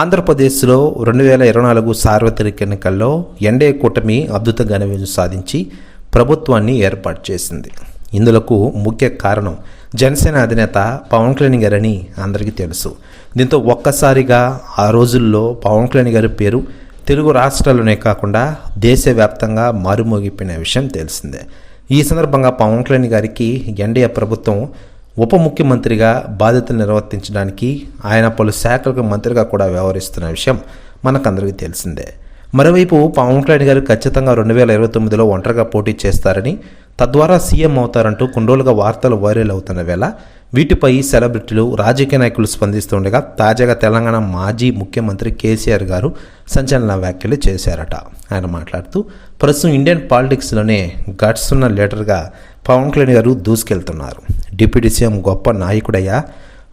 ఆంధ్రప్రదేశ్లో రెండు వేల ఇరవై నాలుగు సార్వత్రిక ఎన్నికల్లో ఎన్డీఏ కూటమి అద్భుత ఘన విజయం సాధించి ప్రభుత్వాన్ని ఏర్పాటు చేసింది. ఇందులకు ముఖ్య కారణం జనసేన అధినేత పవన్ కళ్యాణ్ గారని అందరికీ తెలుసు. దీంతో ఒక్కసారిగా ఆ రోజుల్లో పవన్ కళ్యాణ్ గారి పేరు తెలుగు రాష్ట్రాల్లోనే కాకుండా దేశవ్యాప్తంగా మారుమోగిపోయిన విషయం తెలిసిందే. ఈ సందర్భంగా పవన్ కళ్యాణ్ గారికి ఎన్డీఏ ప్రభుత్వం ఉప ముఖ్యమంత్రిగా బాధ్యతలు నిర్వర్తించడానికి ఆయన పలు శాఖలకు మంత్రిగా కూడా వ్యవహరిస్తున్న విషయం మనకందరికీ తెలిసిందే. మరోవైపు పవన్ కళ్యాణ్ గారు ఖచ్చితంగా రెండు వేల ఇరవై తొమ్మిదిలో ఒంటరిగా పోటీ చేస్తారని తద్వారా సీఎం అవుతారంటూ కొన్ని వార్తలు వైరల్ అవుతున్న వేళ వీటిపై సెలబ్రిటీలు రాజకీయ నాయకులు స్పందిస్తుండగా తాజాగా తెలంగాణ మాజీ ముఖ్యమంత్రి కేసీఆర్ గారు సంచలన వ్యాఖ్యలు చేశారట. ఆయన మాట్లాడుతూ ప్రస్తుతం ఇండియన్ పాలిటిక్స్లోనే గట్స్ ఉన్న లీడర్గా పవన్ కళ్యాణ్ గారు దూసుకెళ్తున్నారు. డిప్యూటీ సీఎం గొప్ప నాయకుడయ్యా.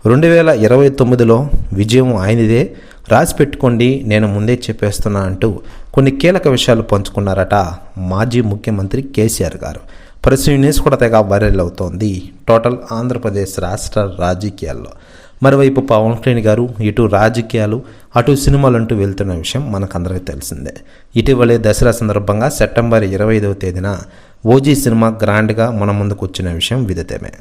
రెండు వేల ఇరవై తొమ్మిదిలో విజయం ఆయనదే. రాసి పెట్టుకోండి నేను ముందే చెప్పేస్తున్నా అంటూ కొన్ని కీలక విషయాలు పంచుకున్నారట మాజీ ముఖ్యమంత్రి కేసీఆర్ గారు. ప్రస్తుతం న్యూస్ కూడా తెగ వైరల్ అవుతోంది. టోటల్ ఆంధ్రప్రదేశ్ రాష్ట్ర రాజకీయాల్లో. మరోవైపు పవన్ కళ్యాణ్ గారు ఇటు రాజకీయాలు అటు సినిమాలు అంటూ వెళ్తున్న విషయం మనకందరికీ తెలిసిందే. ఇటీవలే దసరా సందర్భంగా సెప్టెంబర్ ఇరవై ఐదవ తేదీన ఓజీ సినిమా గ్రాండ్గా మన ముందుకు వచ్చిన విషయం విదితమే.